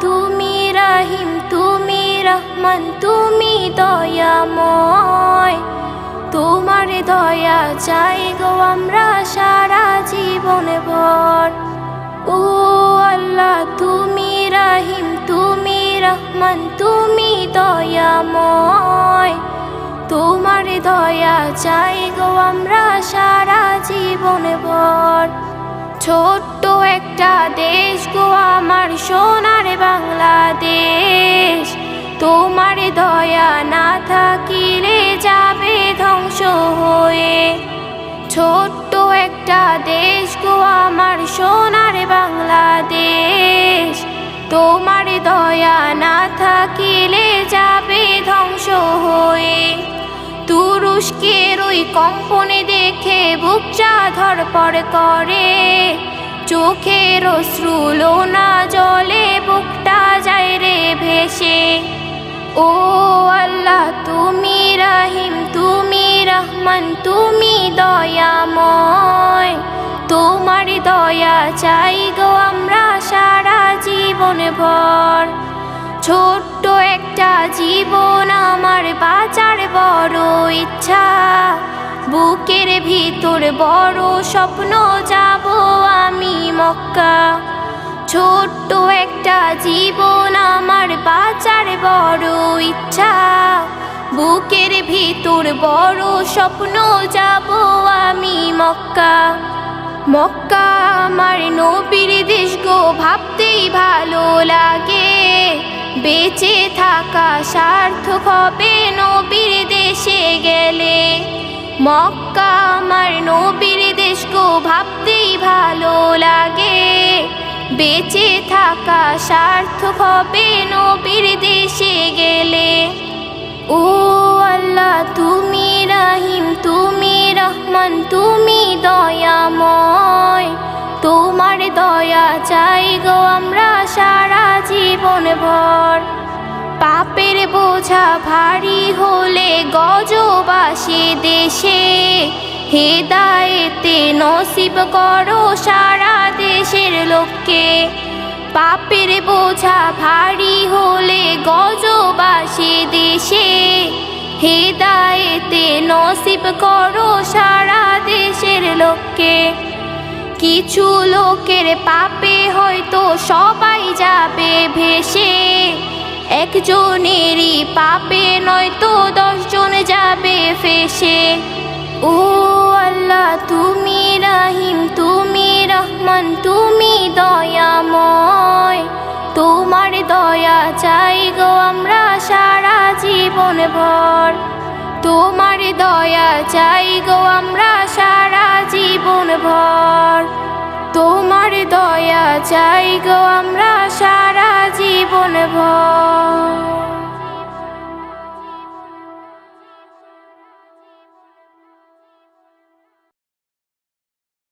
তুমি রাহিম, তুমি রহমান, তুমি দয়া দয়াময়। তোমার দয়া চাই গো আমরা সারা জীবন ভর। ও আল্লাহ, তুমি রাহিম, তুমি রহমান, তুমি দয়া দয়াময়। তোমার দয়া চাই গো আমরা সারা জীবন ভর। ছোট্ট একটা দেশ গো আমার সোনার তুরস্কের ওই কম্পনে দেখে বুকটা ধরপড় করে। চোখের অশ্রুলো না জলে বুকটা যায় রে ভেসে। ও আল্লাহ, তুমি রাহিম, তুমি রহমান, তুমি দয়াময়। তোমার দয়া চাই গো আমরা সারা জীবন ভর। ছোট্ট একটা জীবন আমার বাঁচার বড় ইচ্ছা। বুকের ভিতর বড় স্বপ্ন যাব আমি মক্কা। ছোট্ট একটা জীবন আমার বাঁচার বড় ইচ্ছা। বুকের ভিতর বড় স্বপ্ন যাব আমি মক্কা। মক্কা আমার নবীর দেশ গো, ভাবতেই ভালো লাগে। বেঁচে থাকা সার্থক হবে নবীর দেশে গেলে। মক্কা আমার নবীর দেশ গো, ভাবতেই ভালো লাগে। বেঁচে থাকা সার্থক হবে নবীর দেশে গেলে। ও আল্লাহ তুমি ভর। পাপের বোঝা ভারী হলে গজবাসী দেশে। হেদায়েতে নসিব করো সারা দেশের লোককে। পাপের বোঝা ভারী হলে গজবাসী দেশে। হেদায়েতে নসিব করো সারা দেশের লোককে। কিছু লোকের পাপে হয়তো সবাই যাবে ভেসে। একজনেরই পাপে নয়তো দশজন যাবে ফেসে। ও আল্লাহ, তুমি রাহিম, তুমি রহমান, তুমি দয়াময়। তোমার দয়া চাই গো আমরা সারা জীবন ভর। তোমার দয়া চাই গো আমরা জীবন ভর। তোমার দয়া চাই গো আমরা সারা জীবন ভর।